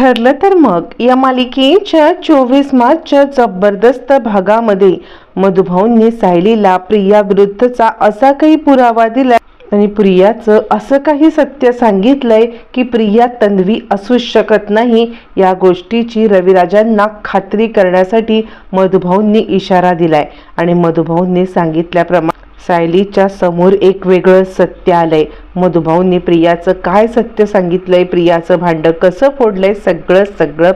ठरलं तर मग. या मालिकेच्या चोवीस मार्चच्या जबरदस्त भागामध्ये मधुभाऊंनी सायलीला प्रिया विरुद्धचा असा काही पुरावा दिला आणि प्रियाचं असं काही सत्य सांगितलंय की प्रिया तन्वी असूच शकत नाही या गोष्टीची रविराजांना खात्री करण्यासाठी मधुभाऊंनी इशारा दिलाय. आणि मधुभाऊंनी सांगितल्याप्रमाणे सायलीच्या समोर एक वेगळं सत्य आलंय. मधुभाऊंनी प्रियाचं काय सत्य सांगितलंय? प्रियाचं भांडं कसं फोडलंय? सगळं सगळं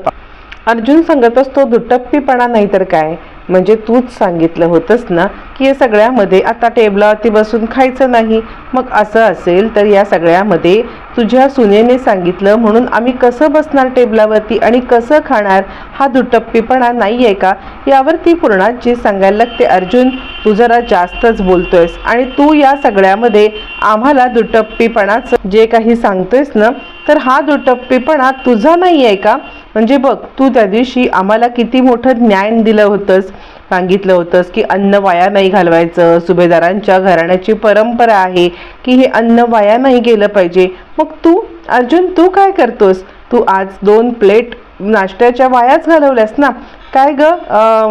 अर्जुन सांगत असतो दुटप्पीपणा नाही तर काय? म्हणजे तूच सांगितलं होतंस ना की या सगळ्यामध्ये आता टेबलावरती बसून खायचं नाही. मग असं असेल तर या सगळ्यामध्ये तुझ्या सुनेने सांगितलं म्हणून आम्ही कसं बसणार टेबलावरती आणि कसं खाणार? हा दुटप्पीपणा नाही आहे का? यावरती पूर्णाची सांगायला लागते अर्जुन तू जरा जास्तच बोलतोयस आणि तू या सगळ्यामध्ये आम्हाला दुटप्पीपणाचं जे काही सांगतोयस ना तर हा दुटप्पीपणा तुझा नाही आहे का? म्हणजे बघ तू त्या दिवशी आम्हाला किती मोठं ज्ञान दिलं होतंस. सांगितलं होतंस की अन्न वाया नाही घालवायचं. सुभेदारांच्या घराण्याची परंपरा आहे की हे अन्न वाया नाही गेलं पाहिजे. मग तू अर्जुन तू काय करतोस? तू आज दोन प्लेट नाश्त्याच्या वायाच घालवल्यास ना? काय ग?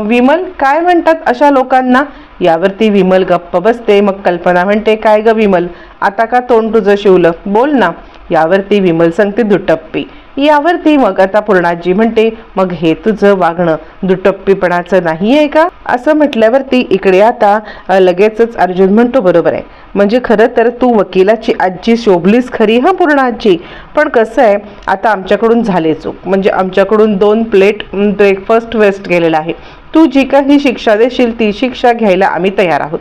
विमल काय म्हणतात अशा लोकांना? यावरती विमल गप्प बसते. मग कल्पना म्हणते काय ग विमल? आता का तोंड तुझं शिवलं? बोल ना. यावरती विमल सांगते दुटप्पी. यावरती मग आता पूर्णाजी म्हणते मग हे तुझं वागणं दुटप्पीपणाचं नाही आहे का? असं म्हटल्यावरती इकडे आता लगेचच अर्जुन म्हणतो बरोबर आहे. म्हणजे खरं तर तू वकिलाची आजी शोभलीस खरी हा पूर्णाजी? पण कसं आहे आता आमच्याकडून झाले चूक. म्हणजे आमच्याकडून दोन प्लेट ब्रेकफास्ट वेस्ट गेलेला आहे. तू जी काही शिक्षा देशील ती शिक्षा घ्यायला आम्ही तयार आहोत.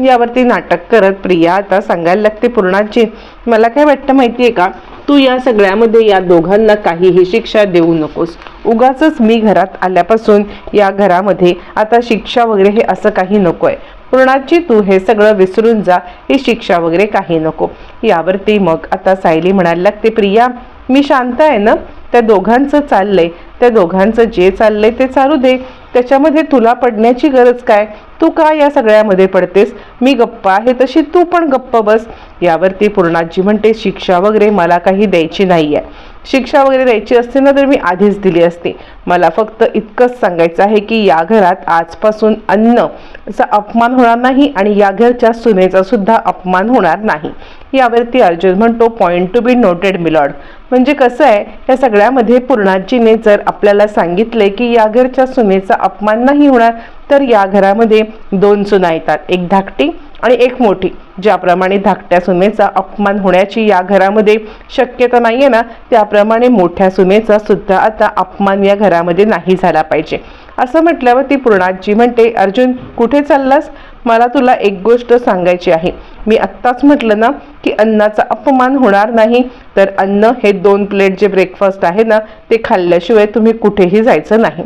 यावरती नाटक करत प्रिया आता सांगायला लागते पूर्णाजी मला काय वाटतं माहिती आहे का? तू या सगळ्यामध्ये या दोघांना काहीही शिक्षा देऊ नकोस. उगाच मी घरात आल्यापासून या घरामध्ये आता शिक्षा वगैरे हे असं काही नको आहे पूर्णाची तू हे सगळं विसरून जा ही शिक्षा वगैरे काही नको. यावरती मग आता सायली म्हणायला लागते प्रिया मी शांत आहे ना? त्या दोघांचं चाललंय. त्या दोघांचं जे चाललंय ते चालू दे. त्याच्यामध्ये तुला पडण्याची गरज काय? तू का या सगळ्यामध्ये पडतेस? मी गप्प आहे तशी तू पण गप्प बस. यावरती पूर्णाजी म्हणते शिक्षा वगैरे मला काही द्यायची नाही आहे शिक्षा वगैरे द्यायची असते ना तर मी आधीच दिली असते. मला फक्त इतकंच सांगायचं आहे की या घरात आजपासून अन्न असा अपमान होणार नाही आणि या घरच्या सुनेचा सुद्धा अपमान होणार नाही. यावरती अर्जुन म्हणतो point to be noted milord म्हणजे कसं आहे या सगळ्यामध्ये पूर्णाजीने जर आपल्याला सांगितले की या घरच्या सुनेचा अपमान नाही होणार तर या घरामध्ये दोन सुना येतात. एक धाकटी आणि एक मोठी ज्याप्रमाणे धाकट्या सुनेचा अपमान होण्याची या घरामध्ये शक्यता नाही आहे ना त्याप्रमाणे मोठ्या सुनेचा सुद्धा आता अपमान या घरामध्ये नाही झाला पाहिजे. असं म्हटल्यावर ती पूर्णाजी म्हणते अर्जुन कुठे चाललास? मला तुला एक गोष्ट सांगायची आहे. मी आत्ताच म्हटलं ना की अन्नाचा अपमान होणार नाही. तर अन्न हे दोन प्लेट जे ब्रेकफास्ट आहे ना ते खाल्ल्याशिवाय तुम्ही कुठेही जायचं नाही.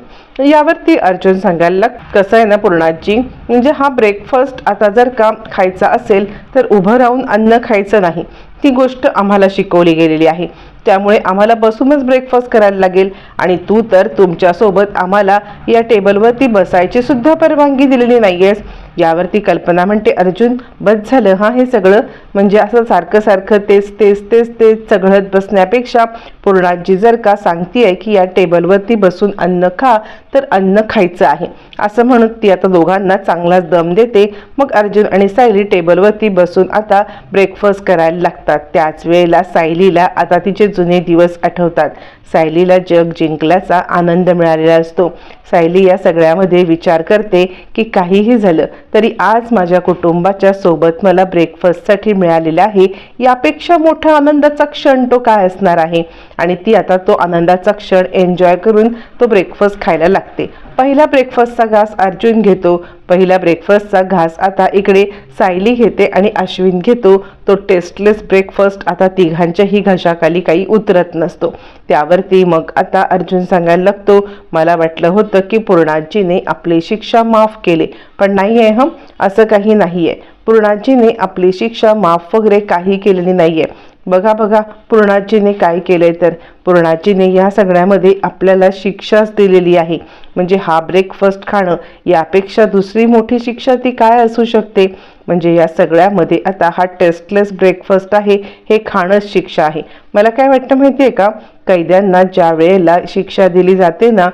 यावरती अर्जुन सांगायला लाग- कसं आहे ना पूर्णाजी? म्हणजे हा ब्रेकफास्ट आता जर का खायचा असेल तर उभं राहून अन्न खायचं नाही. ती गोष्ट आम्हाला शिकवली गेलेली आहे. त्यामुळे आम्हाला बसूनच ब्रेकफास्ट करायला लागेल. आणि तू तर तुमच्यासोबत आम्हाला या टेबलवरती बसायची सुद्धा परवानगी दिलेली नाही आहेस यावरती कल्पना म्हणते अर्जुन बस झालं हां हे सगळं? म्हणजे असं सारखं सारखं तेच तेच तेच तेच चघळत बसण्यापेक्षा पूर्णाजी जर का सांगते की या टेबलवरती बसून अन्न खा तर अन्न खायचं आहे. असं म्हणून ती आता दोघांना चांगलाच दम देते. मग अर्जुन आणि सायली टेबलवरती बसून आता ब्रेकफास्ट करायला लागतात. त्याच वेळेला सायलीला आता तिचे जुने दिवस आठवतात. सायलीला जग जिंकल्याचा आनंद मिळालेला असतो. सायली या सगळ्यामध्ये विचार करते की काहीही झालं तरी आज माझ्या कुटुंबाच्या सोबत मला ब्रेकफास्टसाठी मिळालेला आहे. यापेक्षा मोठा आनंदाचा क्षण तो काय असणार आहे? आणि ती आता तो आनंदाचा क्षण एन्जॉय करून तो ब्रेकफास्ट खायला लागते. पहिला ब्रेकफास्टचा घास अर्जुन घेतो. पहिला ब्रेकफास्टचा घास आता इकडे सायली घेते आणि अश्विन घेतो. तो टेस्टलेस ब्रेकफास्ट आता तिघांच्याही घशाखाली काही उतरत नसतो. त्यावरती मग आता अर्जुन सांगायला लागतो मला वाटलं होतं की पूर्णाजीने आपली शिक्षा माफ केली पण नाही आहे हं. असं काही नाही आहे पूर्णाजीने आपली शिक्षा माफ वगैरे काही केलेली नाही आहे बघा बघा पूर्णाजीने काय केलंय तर? पूर्णाजीने या सगळ्यामध्ये आपल्याला शिक्षाच दिलेली आहे. म्हणजे हा ब्रेकफास्ट खाणं यापेक्षा दुसरी मोठी शिक्षा ती काय असू शकते? म्हणजे या सगळ्यामध्ये आता हा टेस्टलेस ब्रेकफास्ट आहे हे खाणंच शिक्षा आहे. मला काय वाटतं माहिती आहे का? कैद्यांना ज्या वेळेला शिक्षा दिली जाते ना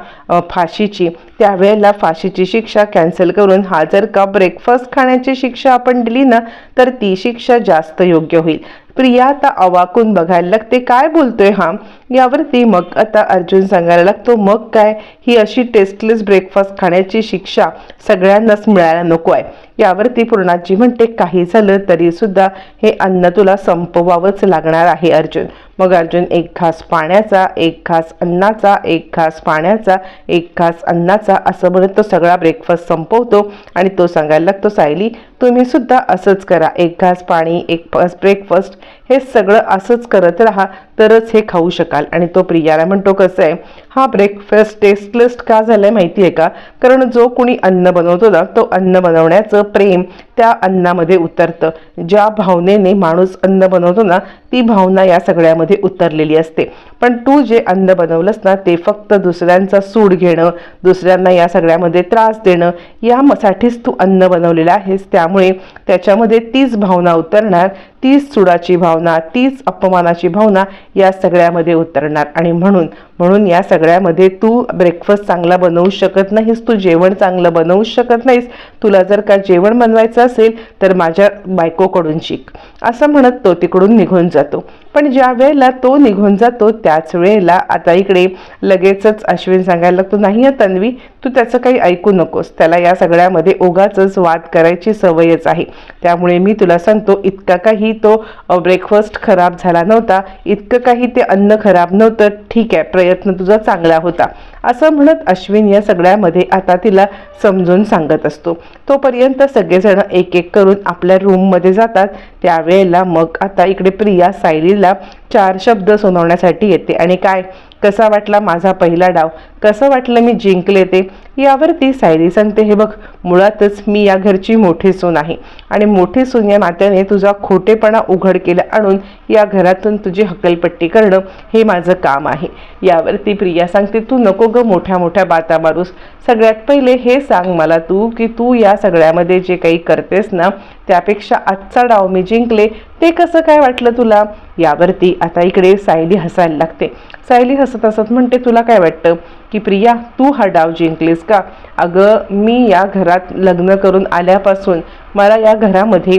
फाशीची त्यावेळेला फाशीची शिक्षा कॅन्सल करून हा जर का ब्रेकफास्ट खाण्याची शिक्षा आपण दिली ना तर ती शिक्षा जास्त योग्य होईल. प्रिया आता अवाकून बघायला लागते. काय बोलतोय हा? यावरती मग आता अर्जुन सांगायला लागतो मग काय? ही अशी टेस्टलेस ब्रेकफास्ट खाण्याची शिक्षा सगळ्यांनाच मिळायला नको आहे. यावरती पूर्णाजी म्हणते काही झालं तरी सुद्धा हे अन्न तुला संपवावंच लागणार आहे अर्जुन. मग अर्जुन एक घास पाण्याचा एक घास अन्नाचा एक घास पाण्याचा एक घास अन्नाचा असं म्हणत तो सगळा ब्रेकफास्ट संपवतो आणि तो सांगायला लागतो सायली तुम्ही सुद्धा असंच करा. एक घास पाणी एक घास ब्रेकफास्ट हे सगळं असंच करत राहा. तरच हे खाऊ शकाल. आणि तो प्रियाला म्हणतो कसं आहे हा ब्रेकफास्ट टेस्टलेस्ट का झालाय माहिती आहे का? कारण जो कोणी अन्न बनवतो ना तो अन्न बनवण्याचं प्रेम त्या अन्नामध्ये उतरतं. ज्या भावनेने माणूस अन्न बनवतो ना ती भावना या सगळ्यामध्ये उतरलेली असते. पण तू जे अन्न बनवलंस ना ते फक्त दुसऱ्यांचा सूड घेणं दुसऱ्यांना या सगळ्यामध्ये त्रास देणं यासाठीच तू अन्न बनवलेलं आहेस. त्यामुळे त्याच्यामध्ये तीच भावना उतरणार तीच सुडाची भावना तीच अपमानाची भावना या सगळ्यामध्ये उतरणार. आणि म्हणून म्हणून या सगळ्यामध्ये तू ब्रेकफास्ट चांगला बनवू शकत नाहीस तू जेवण चांगलं बनवू शकत नाहीस. तुला जर का जेवण बनवायचं असेल तर माझ्या बायकोकडून शिक. असं म्हणत तो तिकडून निघून जातो. पण ज्या वेळेला तो निघून जातो त्याच वेळेला आता इकडे लगेचच अश्विन सांगायला लागतो नाही तन्वी तू त्याचं काही ऐकू नकोस. त्याला या सगळ्यामध्ये उगाच वाद करायची सवयच आहे. त्यामुळे मी तुला सांगतो इतका काही तो ब्रेकफास्ट खराब झाला नव्हता. इतकं काही ते अन्न खराब नव्हतं. ठीक आहे प्रयत्न तुझा चांगला होता. असं म्हणत अश्विन या सगळ्यामध्ये आता तिला समजून सांगत असतो. तोपर्यंत सगळेजण एक एक करून आपल्या रूममध्ये जातात. त्यावेळेला मग आता इकडे प्रिया सायलीला चार शब्द सुनावण्यासाठी येते. आणि काय? कसा वाटला माझा पहिला डाव? कसं वाटलं मी जिंकले ते? यावरती सायली सांगते हे बघ मुळातच मी या घरची मोठी सून आहे. आणि मोठी सून या नात्याने तुझा खोटेपणा उघडकीला आणून या घरातून तुझी हकलपट्टी करणं हे माझं काम आहे. यावरती प्रिया सांगते तू नको ग मोठ्या मोठ्या बाता मारूस. सगळ्यात पहिले हे सांग मला तू की तू या सगळ्यामध्ये जे काही करतेस ना त्यापेक्षा आजचा डाव मी जिंकले ते कसं काय वाटलं तुला? यावरती आता इकडे सायली हसायला लागते. सायली हसत हसत म्हणते तुला काय वाटतं की प्रिया तू हा डाव जिंकलीस का? अगं मी या घरात लग्न करून आल्यापासून मला या घरामध्ये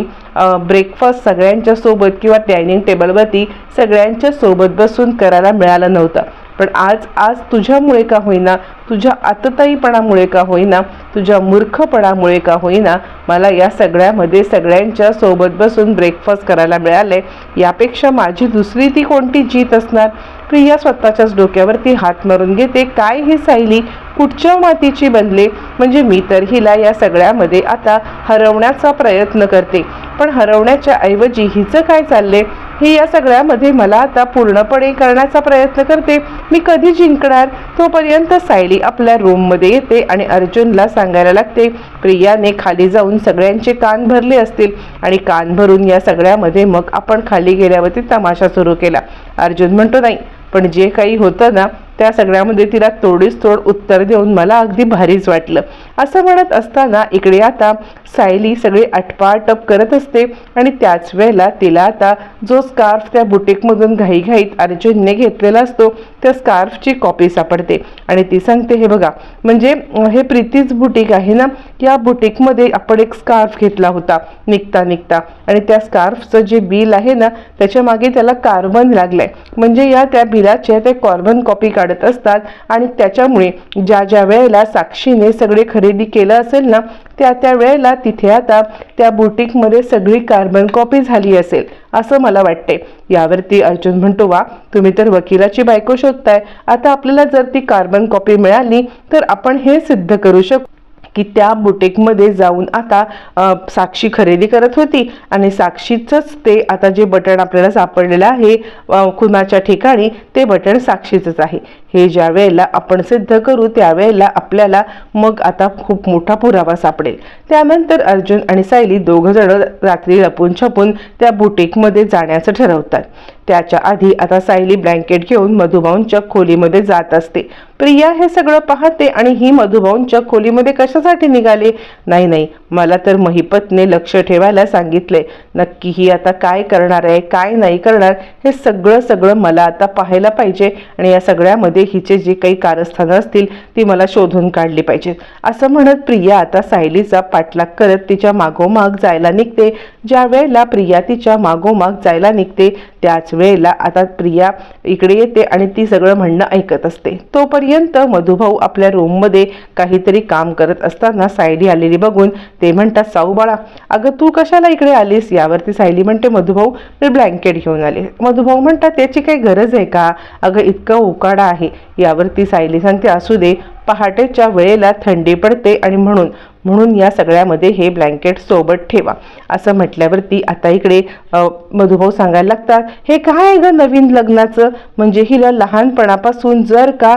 ब्रेकफास्ट सगळ्यांच्या सोबत किंवा डायनिंग टेबलवरती सगळ्यांच्या सोबत बसून करायला मिळालं नव्हतं. पण आज आज तुझ्यामुळे का होईना तुझ्या आतताईपणामुळे का होईना? तुझ्या मूर्खपणामुळे का होईना? मला या सगळ्यामध्ये सगळ्यांच्या सोबत बसून ब्रेकफास्ट करायला मिळाले. यापेक्षा माझी दुसरी ती कोणती जीत असणार? प्रिया स्वतःच्याच डोक्यावरती हात मारून घेते. काय ही सायली? कुठच्या मातीची बनले? म्हणजे मी तर हिला या सगळ्यामध्ये आता हरवण्याचा प्रयत्न करते. पण हरवण्याच्या ऐवजी हिचं काय चालले हे या सगळ्यामध्ये मला आता पूर्णपणे करण्याचा प्रयत्न करते. मी कधी जिंकणार? तोपर्यंत सायली आपल्या रूममध्ये येते आणि अर्जुनला सांगायला लागते प्रियाने खाली जाऊन सगळ्यांचे कान भरले असतील आणि कान भरून या सगळ्यामध्ये मग आपण खाली गेल्यावरती तमाशा सुरू केला. अर्जुन म्हणतो नाही पण जे काही होतं ना त्या सगळ्यामध्ये तिला तोडीस तोड उत्तर देऊन मला अगदी भारीच वाटलं. असं म्हणत असताना इकडे आता सायली सगळी अटपाटप करत असते आणि त्याच वेळेला तिला आता जो स्कार्फ त्या बुटीकमधून घाईघाईत अर्जुनने घेतलेला असतो त्या स्कार्फची कॉपी सापडते. आणि ती सांगते हे बघा म्हणजे हे प्रीतीच बुटीक आहे ना या बुटीकमध्ये आपण एक स्कार्फ घेतला होता निघता निघता. आणि त्या स्कार्फचं जे बिल आहे ना त्याच्यामागे त्याला कार्बन लागलंय. म्हणजे या त्या बिलाच्या ते कार्बन कॉपी काढत असतात आणि त्याच्यामुळे ज्या ज्या वेळेला साक्षीने सगळे खरेदी केलं असेल ना त्या त्या वेळेला तिथे आता त्या बुटीकमध्ये सगळी कार्बन कॉपी झाली असेल असं मला वाटते यावरती अर्जुन म्हणतो वा तुम्ही तर वकिलाची बायको शोधताय. आता आपल्याला जर ती कार्बन कॉपी मिळाली तर आपण हे सिद्ध करू शकतो की त्या बुटीकमध्ये जाऊन आता साक्षी खरेदी करत होती. आणि साक्षीचंच ते आता जे बटण आपल्याला सापडलेलं आहे खुनाच्या ठिकाणी ते बटण साक्षीचंच आहे. हे ज्या वेळेला आपण सिद्ध करू त्यावेळेला आपल्याला मग आता खूप मोठा पुरावा सापडेल. त्यानंतर अर्जुन आणि सायली दोघं जण रात्री लपून छपून त्या बुटीकमध्ये जाण्याचं ठरवतात. त्याच्या आधी आता सायली ब्लँकेट घेऊन मधुभाऊंच्या खोलीमध्ये जात असते. प्रिया हे सगळं पाहते आणि ही मधुभाऊंच्या खोलीमध्ये कशासाठी निघाले? नाही नाही मला तर महिपतने लक्ष ठेवायला सांगितले नक्की ही आता काय करणार आहे काय नाही करणार हे सगळं सगळं मला आता पाहायला पाहिजे आणि या सगळ्यामध्ये हिचे जे काही कारस्थानं असतील ती मला शोधून काढली पाहिजेत. असं म्हणत प्रिया आता सायलीचा पाठलाग करत तिच्या मागोमाग जायला निघते. ज्या वेळेला प्रिया तिच्या मागोमाग जायला निघते त्याच वेळेला आता प्रिया इकडे येते आणि ती सगळं म्हणणं ऐकत असते. तोपर्यंत मधुभाऊ आपल्या रूममध्ये काहीतरी काम करत असताना सायली आलेली बघून ते म्हणतात साऊ बाळा अगं तू कशाला इकडे आलीस? यावरती सायली म्हणते मधुभाऊ मी ब्लँकेट घेऊन आले. मधुभाऊ म्हणतात त्याची काही गरज आहे का? अगं इतकं उकाडा आहे यावरती सायली सांगते असू दे पहाटेच्या वेळेला थंडी पडते आणि म्हणून म्हणून या सगळ्यामध्ये हे ब्लँकेट सोबत ठेवा. असं म्हटल्यावरती आता इकडे मधुभाऊ सांगायला लागतात हे काय आहे ग नवीन लग्नाचं? म्हणजे हिला लहानपणापासून जर का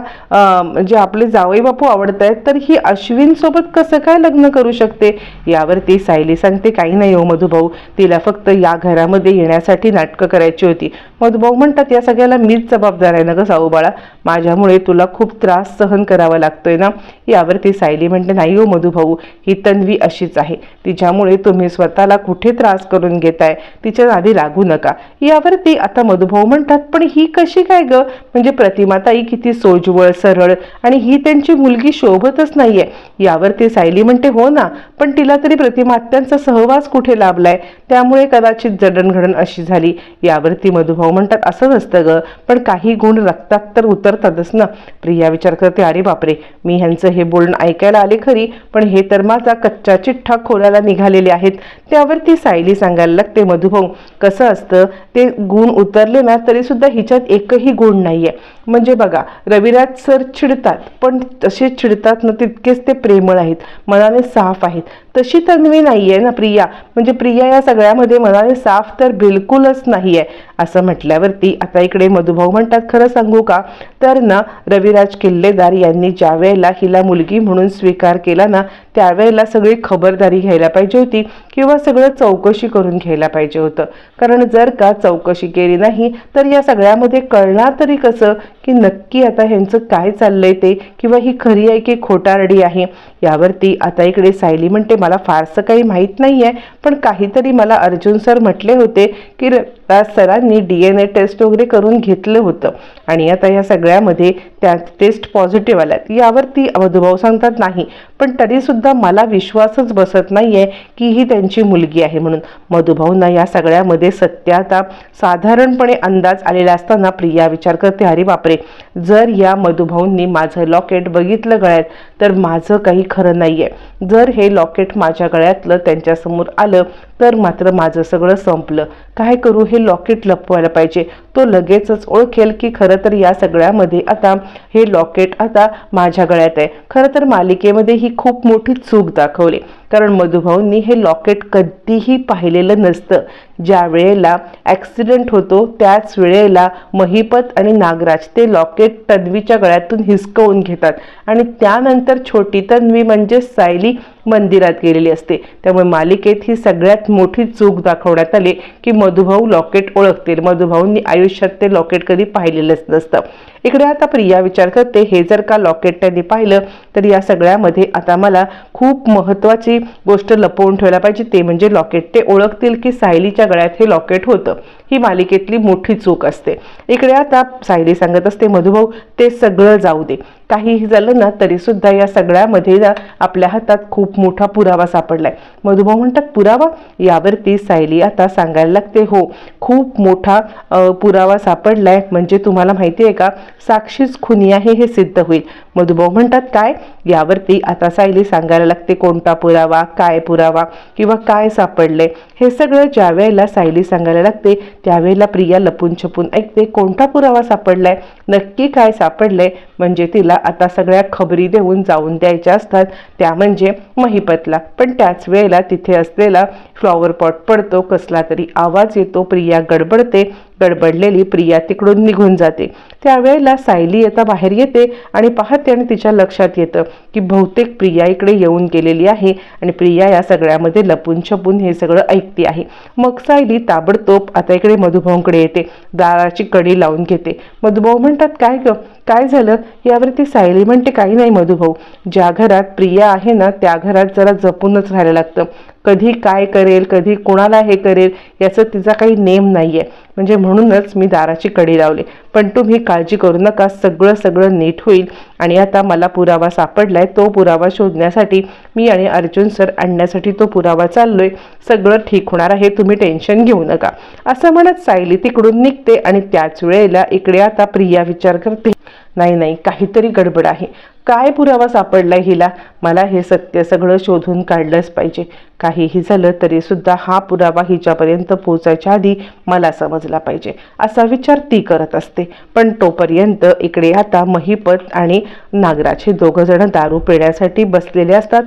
म्हणजे आपले जावई बापू आवडत आहेत तर ही अश्विन सोबत कसं काय लग्न करू शकते? यावरती सायली सांगते काही नाही हो मधुभाऊ तिला फक्त या घरामध्ये येण्यासाठी नाटकं करायची होती. मधुभाऊ म्हणतात या सगळ्याला मीच जबाबदार आहे ना ग साऊ बाळा? माझ्यामुळे तुला खूप त्रास सहन करावा लागतोय ना? यावरती सायली म्हणते नाही हो मधुभाऊ ही तन्वी अशीच आहे. तिच्यामुळे तुम्ही स्वतःला कुठे त्रास करून घेताय? तिच्या नादी लागू नका. यावरती आता मधुभाऊ म्हणतात पण ही कशी काय ग? म्हणजे प्रतिमाताई किती सोजवळ सरळ आणि ही त्यांची मुलगी शोभतच नाहीये. यावरती सायली म्हणते हो ना पण तिला तरी प्रतिमात्यांचा सहवास कुठे लाभलाय? त्यामुळे कदाचित जडणघडण अशी झाली. यावरती मधुभाऊ म्हणतात असं नसतं ग पण काही गुण रक्तात तर उतरतातच ना. प्रिया विचार करते अरे बापरे मी ह्यांचं हे बोलणं ऐकायला आले खरी पण हे तर माझा कच्चा चिठ्ठा खोलायला निघालेले आहेत. त्यावरती सायली सांगायला लागते मधुभाऊ कसं असतं? ते गुण उतरले ना तरी सुद्धा हिच्यात एकही गुण नाही आहे म्हणजे बघा रविराज सर चिडतात पण तसे चिडतात ना तितकेच ते प्रेमळ आहेत मनाने साफ आहेत. तशी तन्वी आहे ना प्रिया. म्हणजे प्रिया या सगळ्यामध्ये मनाने साफ तर बिलकुलच नाही आहे असं म्हटल्यावरती आता इकडे मधुभाऊ म्हणतात खरं सांगू का? तर ना रविराज किल्लेदार यांनी ज्या वेळेला हिला मुलगी म्हणून स्वीकार केला ना त्यावेळेला सगळी खबरदारी घ्यायला पाहिजे होती किंवा सगळं चौकशी करून घ्यायला पाहिजे होतं. कारण जर का चौकशी केली नाही तर या सगळ्यामध्ये कळणार तरी कसं की नक्की आता ह्यांचं काय चाललंय ते किंवा ही खरी आहे की खोटारडी आहे. यावरती आता इकडे सायली म्हणते मला फारसं काही माहीत नाही आहे पण काहीतरी मला अर्जुन सर म्हटले होते की र- राज सरांनी डी एन ए टेस्ट वगैरे करून घेतलं होतं. आणि आता या सगळ्यामध्ये त्या टेस्ट पॉझिटिव्ह आल्यात. यावरती मधुभाऊ सांगतात नाही पण तरीसुद्धा मला विश्वासच बसत नाही आहे की ही त्यांची मुलगी आहे. म्हणून मधुभाऊंना या सगळ्यामध्ये सत्य आता साधारणपणे अंदाज आलेला असताना प्रिया विचार करते अरे बापरे जर या मधुभाऊंनी माझं लॉकेट बघितलं गळ्यात तर माझं काही खरं नाही आहे जर हे लॉकेट माझ्या गळ्यातलं त्यांच्यासमोर आलं तर मात्र माझं सगळं संपलं. काय करू हे लॉकेट लपवायला पाहिजे. तो लगेचच ओळखेल की खरं तर या सगळ्यामध्ये आता हे लॉकेट आता माझ्या गळ्यात आहे. खरं तर मालिकेमध्ये ही खूप मोठी चूक दाखवली. कारण मधुभाऊंनी हे लॉकेट कधीही पाहिलेलं नसतं. ज्या वेळेला ॲक्सिडेंट होतो त्याच वेळेला महिपत आणि नागराज ते लॉकेट तन्वीच्या गळ्यातून हिसकवून घेतात. आणि त्यानंतर छोटी तन्वी म्हणजे सायली मंदिरात गेलेली असते. त्यामुळे मालिकेत ही सगळ्यात मोठी चूक दाखवण्यात आली की मधुभाऊ लॉकेट ओळखतील. मधुभाऊंनी आयुष्यात ते लॉकेट कधी पाहिलेलंच नसतं. इकडे आता प्रिया विचार करते हे जर का लॉकेट त्यांनी पाहिलं तर या सगळ्यामध्ये आता मला खूप महत्त्वाची गोष्ट लपवून ठेवायला पाहिजे. ते म्हणजे लॉकेट ते ओळखतील की सायलीच्या गळ्यात हे लॉकेट होतं. ही मालिकेतली मोठी चूक असते. इकडे आता सायली सांगत असते मधुभाऊ ते सगळं जाऊ दे. काहीही झालं ना तरी सुद्धा या सगळ्यामध्ये ना आपल्या हातात खूप मोठा पुरावा सापडलाय. मधुभाऊ म्हणतात पुरावा? यावरती सायली आता सांगायला लागते हो. खूप मोठा पुरावा सापडलाय. म्हणजे तुम्हाला माहिती आहे का साक्षीच खुनी आहे हे सिद्ध होईल. मधुभाऊ म्हणतात काय? यावरती आता सायली सांगायला लागते कोणता पुरावा काय पुरावा किंवा काय सापडले. हे सगळं ज्या वेळेला सायली सांगायला लागते त्यावेळेला प्रिया लपून छपून ऐकते कोणता पुरावा सापडलाय? नक्की काय सापडलंय म्हणजे तिला आता सगळ्या खबरी देऊन जाऊन द्यायच्या असतात त्या म्हणजे महिपतला. पण त्याच वेळेला तिथे असलेला फ्लॉवर पॉट पडतो कसला तरी आवाज येतो प्रिया गडबडते गडबडलेली प्रिया तिकडून निघून जाते. त्यावेळेला सायली आता बाहेर येते आणि पाहते आणि तिच्या लक्षात येतं की बहुतेक प्रिया इकडे येऊन गेलेली आहे आणि प्रिया या सगळ्यामध्ये लपून छपून हे सगळं ऐकते आहे. मग सायली ताबडतोब आता इकडे मधुभाऊंकडे येते. दाराची कडी लावून घेते. मधुभाऊ म्हणतात काय ग? काय झालं? यावरती सायली म्हणते काही नाही मधुभाऊ ज्या घरात प्रिया आहे ना त्या घरात जरा जपूनच राहायला लागतं. कधी काय करेल कधी कोणाला हे करेल याचं तिचा काही नेम नाही आहे म्हणजे म्हणूनच मी दाराची कडी लावली. पण तुम्ही काळजी करू नका. सगळं सगळं नीट होईल. आणि आता मला पुरावा सापडलाय. तो पुरावा शोधण्यासाठी मी आणि अर्जुन सर आणण्यासाठी तो पुरावा चाललोय. सगळं ठीक होणार आहे. तुम्ही टेन्शन घेऊ नका. असं म्हणत सायली तिकडून निघते आणि त्याच वेळेला इकडे आता प्रिया विचार करते. नाही नाही काहीतरी गडबड आहे. काय पुरावा सापडला हिला? मला हे सत्य सगळं शोधून काढलंच पाहिजे. काहीही झालं तरी सुद्धा हा पुरावा हिच्यापर्यंत पोचायच्या आधी मला समजला पाहिजे. असा विचार ती करत असते. पण तोपर्यंत इकडे आता महिपत आणि नागराज हे दोघं जण दारू पिण्यासाठी बसलेले असतात.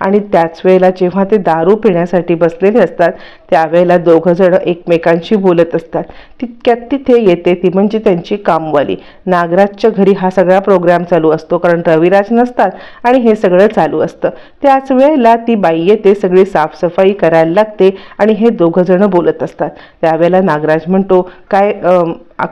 आणि त्याच वेळेला जेव्हा ते दारू पिण्यासाठी बसलेले असतात त्यावेळेला दोघंजणं एकमेकांशी बोलत असतात. तितक्यात तिथे येते ती म्हणजे त्यांची कामवाली. नागराजच्या घरी हा सगळा प्रोग्राम चालू असतो कारण रविराज नसतात आणि हे सगळं चालू असतं. त्याच वेळेला ती बाई येते सगळी साफसफाई करायला लागते आणि हे दोघंजणं बोलत असतात. त्यावेळेला नागराज म्हणतो काय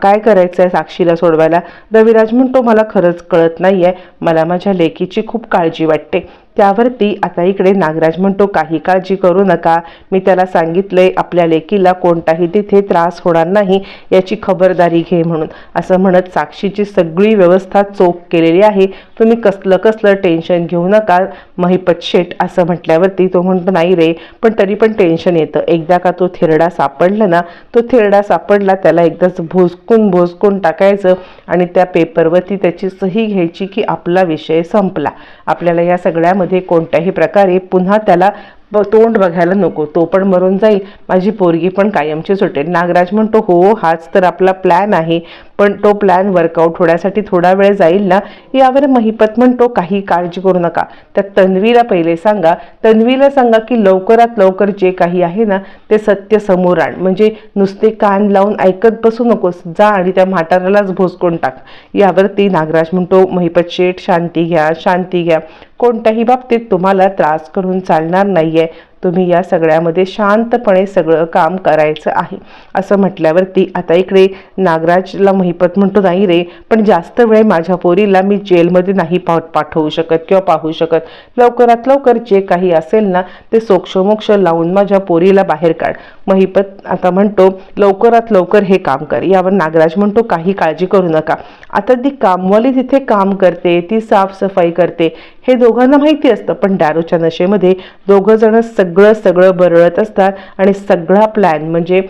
काय करायचं आहे साक्षीला सोडवायला? रविराज म्हणतो मला खरंच कळत नाही आहे मला माझ्या लेकीची खूप काळजी वाटते. त्यावरती आता इकडे नागराज म्हणतो काही काळजी करू नका. मी त्याला सांगितलंय आपल्या लेकीला कोणताही तिथे त्रास होणार नाही याची खबरदारी घे म्हणून. असं म्हणत साक्षीची सगळी व्यवस्था चोख केलेली आहे. तुम्ही कसलं कसलं टेन्शन घेऊ नका महिपत शेट असं म्हटल्यावरती तो म्हणतो नाही रे पण तरी पण टेन्शन येतं. एकदा का तो थिरडा सापडला ना तो थिरडा सापडला त्याला एकदाच भोसकून भोसकून टाकायचं आणि त्या पेपरवरती त्याची सही घ्यायची की आपला विषय संपला. आपल्याला या सगळ्यामध्ये कोणत्याही प्रकारे पुन्हा त्याला ब तोंड बघायला नको. तो पण मरून जाईल. माझी पोरगी पण कायमची सुटेल. नागराज म्हणतो हो हाच तर आपला प्लॅन आहे. पण तो प्लॅन वर्कआउट होण्यासाठी थोडा वेळ जाईल ना? यावर महिपत म्हणतो काही काळजी करू नका. त्या तन्वीला पहिले सांगा. तन्वीला सांगा की लवकरात लवकर जे काही आहे ना ते सत्य समोर आण. म्हणजे नुसते कान लावून ऐकत बसू नकोस. जा आणि त्या म्हाताऱ्यालाच भोसकून टाक. यावर ती नागराज म्हणतो महिपत शेठ शांती घ्या शांती घ्या. कोणत्याही बाबतीत तुम्हाला त्रास करून चालणार नाही आहे तुम्ही या सगळ्यामध्ये शांतपणे सगळं काम करायचं आहे. असं म्हटल्यावरती आता इकडे नागराजला महिपत म्हणतो नाही रे पण जास्त वेळ माझ्या पोरीला मी जेलमध्ये नाही पा पाठवू शकत किंवा पाहू शकत. लवकरात लवकर जे काही असेल ना ते सोक्षमोक्ष लावून माझ्या पोरीला बाहेर काढ. महिपत आता म्हणतो लवकरात लवकर हे काम कर. यावर नागराज म्हणतो काही काळजी करू नका. आता ती कामवाली तिथे काम करते ती साफसफाई करते. हे दोघांना माहिती असतं पण दारूच्या नशेमध्ये दोघंजणं सगळं सगळं बरळत असतात आणि सगळा प्लॅन म्हणजे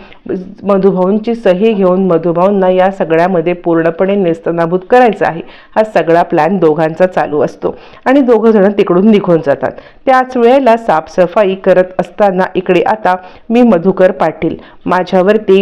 मधुभाऊंची सही घेऊन मधुभाऊंना या सगळ्यामध्ये पूर्णपणे नेस्तनाभूत करायचा आहे. हा सगळा प्लॅन दोघांचा चालू असतो. आणि दोघं जण तिकडून निघून जातात. त्याच वेळेला साफसफाई करत असताना इकडे आता मी मधुकर पाटील. माझ्यावरती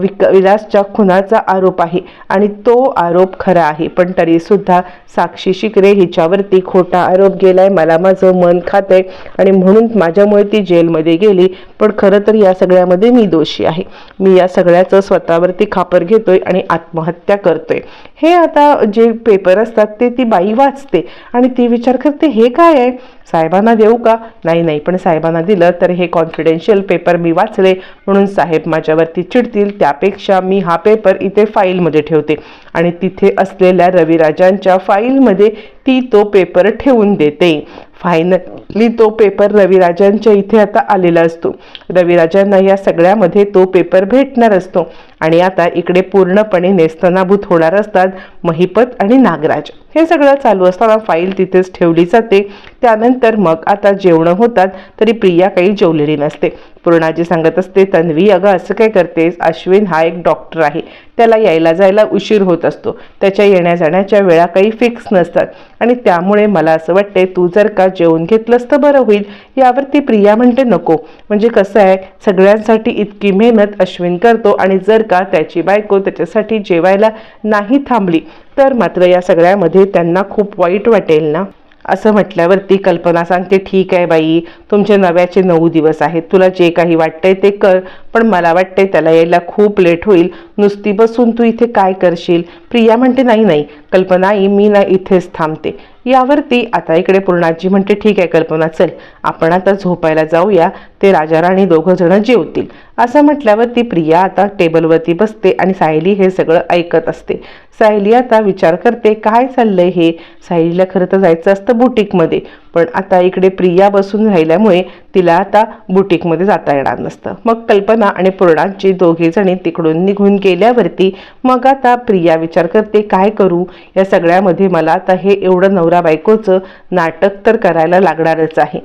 विक विलासच्या खुनाचा आरोप आहे आणि तो आरोप खरा आहे. पण तरीसुद्धा साक्षी शिकरे हिच्यावरती खोटा आरोप गेलाय मला माझं मन खातंय आणि म्हणून माझ्यामुळे ती जेलमध्ये गेली. पण खरं तर या सगळ्यामध्ये मी दोषी आहे. मी या सगळ्याचं स्वतःवरती खापर घेतोय आणि आत्महत्या करतोय. हे आता जे पेपर असतात ते ती बाई वाचते आणि ती विचार करते हे काय आहे? साहेबांना देऊ का? नाही नाही पण साहेबांना दिलं तर हे कॉन्फिडेन्शियल पेपर मी वाचले. म्हणून साहेब माझ्यावरती चिडतील. त्यापेक्षा मी हा पेपर इथे फाईलमध्ये ठेवते आणि तिथे असलेल्या रविराजांच्या फाईलमध्ये ती तो पेपर ठेवून देते. फायनली तो पेपर रविराजांच्या इथे आता आलेला असतो. रविराजांना या सगळ्यामध्ये तो पेपर भेटणार असतो. आणि आता इकडे पूर्णपणे नेस्तनाभूत होणार असतात महिपत आणि नागराज. हे सगळं चालू असताना फाईल तिथेच ठेवली जाते. त्यानंतर मग आता जेवणं होतात तरी प्रिया काही जेवलेली नसते. पूर्णाजी सांगत असते तन्वी अगं असं काय करतेस? अश्विन हा एक डॉक्टर आहे. त्याला यायला जायला उशीर होत असतो. त्याच्या येण्या जाण्याच्या वेळा काही फिक्स नसतात. आणि त्यामुळे मला असं वाटते तू जर का जेवून घेतलंस तर बरं होईल. यावरती प्रिया म्हणते नको. म्हणजे कसं आहे? सगळ्यांसाठी इतकी मेहनत अश्विन करतो आणि जर का त्याची बायको त्याच्यासाठी जेवायला नाही थांबली? तर मात्र या सगळ्यामध्ये त्यांना खूप वाईट वाटेल ना? असं म्हटल्यावरती कल्पना सांगते ठीक आहे बाई तुमचे नव्याचे नऊ दिवस आहेत. तुला जे काही वाटतंय ते कर. पण मला वाटते त्याला यायला खूप लेट होईल. नुसती बसून तू इथे काय करशील? प्रिया म्हणते नाही नाही कल्पना आई मी ना इथेच थांबते. यावरती आता इकडे पूर्णाजी म्हणते ठीक आहे कल्पना चल आपण आता झोपायला जाऊया. ते राजा राणी दोघं जण जेवतील. असं म्हटल्यावरती प्रिया आता टेबलवरती बसते आणि सायली हे सगळं ऐकत असते. सायली आता विचार करते काय चाललंय हे? सायलीला खरं तर जायचं असतं बुटीकमध्ये. पण आता इकडे प्रिया बसून राहिल्यामुळे तिला आता बुटीकमध्ये जाता येणार नसतं. मग कल्पना आणि पूर्णांची दोघेजणी तिकडून निघून गेल्यावरती मग आता प्रिया विचार करते काय करू? या सगळ्यामध्ये मला आता हे एवढं नवरा बायकोचं नाटक तर करायला लागणारच आहे.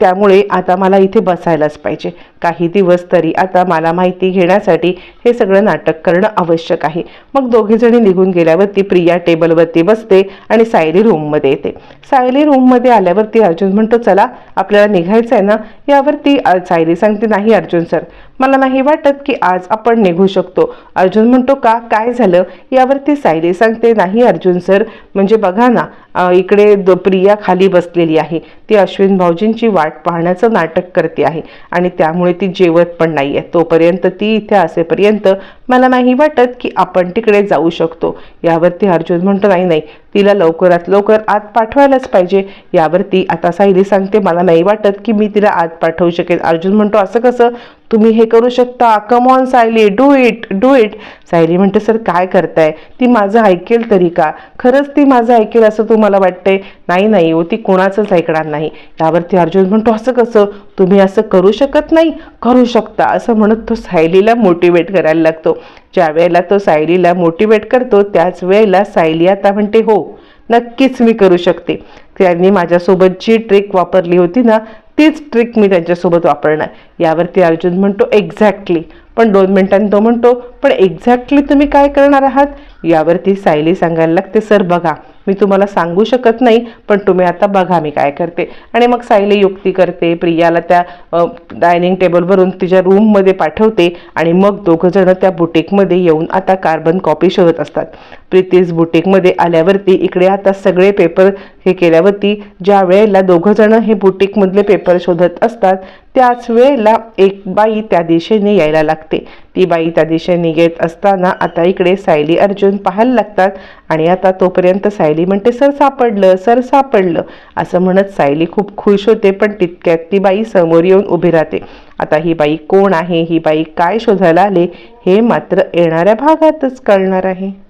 त्यामुळे आता मला इथे बसायलाच पाहिजे. काही दिवस तरी आता मला माहिती घेण्यासाठी हे सगळं नाटक करणं आवश्यक आहे. मग दोघीजणी निघून गेल्यावरती प्रिया टेबलवरती बसते आणि सायली रूममध्ये येते. सायली रूममध्ये आल्यावरती अर्जुन म्हणतो चला आपल्याला निघायचं आहे ना? यावरती सायली सांगते नाही अर्जुन सर मला नाही वाटत की आज आपण निघू शकतो. अर्जुन म्हणतो का? काय झालं? यावरती सायली सांगते नाही अर्जुन सर म्हणजे बघा ना इकडे दो प्रिया खाली बसलेली आहे. ती अश्विन भाऊजींची वाट पाहण्याचं नाटक करते आहे आणि त्यामुळे ती जेवत पण नाही आहे. तोपर्यंत ती इथे असेपर्यंत मला नाही वाटत की आपण तिकडे जाऊ शकतो. यावरती अर्जुन म्हणतो नाही नाही तिला लवकरात लवकर आत पाठवायलाच पाहिजे. यावरती आता सायली सांगते मला नाही वाटत की मी तिला आत पाठवू शकेन. अर्जुन म्हणतो असं कसं? तुम्ही हे करू शकता. Come on Sayali. Do it do it Sayali म्हणते सर काय करताय? ती माझं ऐकेल तरी का? खरंच ती माझं ऐकेल असं तुम्हाला वाटतंय? नाही नाही हो ती कोणाचंच ऐकणार नाही. यावरती अर्जुन म्हणतो असं कसं? तुम्ही असं करू शकत नाही? करू शकता. असं म्हणत तो सायलीला मोटिवेट करायला लागतो. ज्या वेळेला तो सायलीला मोटिवेट करतो त्याच वेळेला सायली आता म्हणते हो नक्कीच मी करू शकते. त्यांनी माझ्यासोबत जी ट्रिक वापरली होती ना तीच ट्रिक मी त्यांच्यासोबत वापरणार. यावरती अर्जुन म्हणतो एक्झॅक्टली पण दोन मिनिटांनी तो म्हणतो पण एक्झॅक्टली तुम्ही काय करणार आहात? यावरती सायली सांगायला लागते सर बघा मी तुम्हाला सांगू शकत नाही पण तुम्ही आता बघा मी काय करते. आणि मग सायली युक्ती करते प्रियाला त्या डायनिंग टेबलवरून तिच्या रूममध्ये पाठवते आणि मग दोघंजणं त्या बुटीकमध्ये येऊन आता कार्बन कॉपी शोधत असतात. प्रितीज बुटीकमध्ये आल्यावरती इकडे आता सगळे पेपर हे केल्यावरती ज्या वेळेला दोघंजणं हे बुटीकमधले पेपर शोधत असतात त्याच वेळेला एक बाई त्या दिशेने यायला लागते. ती बाई त्या दिशेने येत असताना आता इकडे सायली अर्जुन अर्जुन पाहायला लागतात. आणि आता तोपर्यंत सायली म्हणते सर सापडलं सर सापडलं. असं म्हणत सायली खूप खुश होते पण तितक्यात ती बाई समोर येऊन उभी राहते. आता ही बाई कोण आहे? ही बाई काय शोधायला आले? हे मात्र येणाऱ्या भागातच कळणार आहे.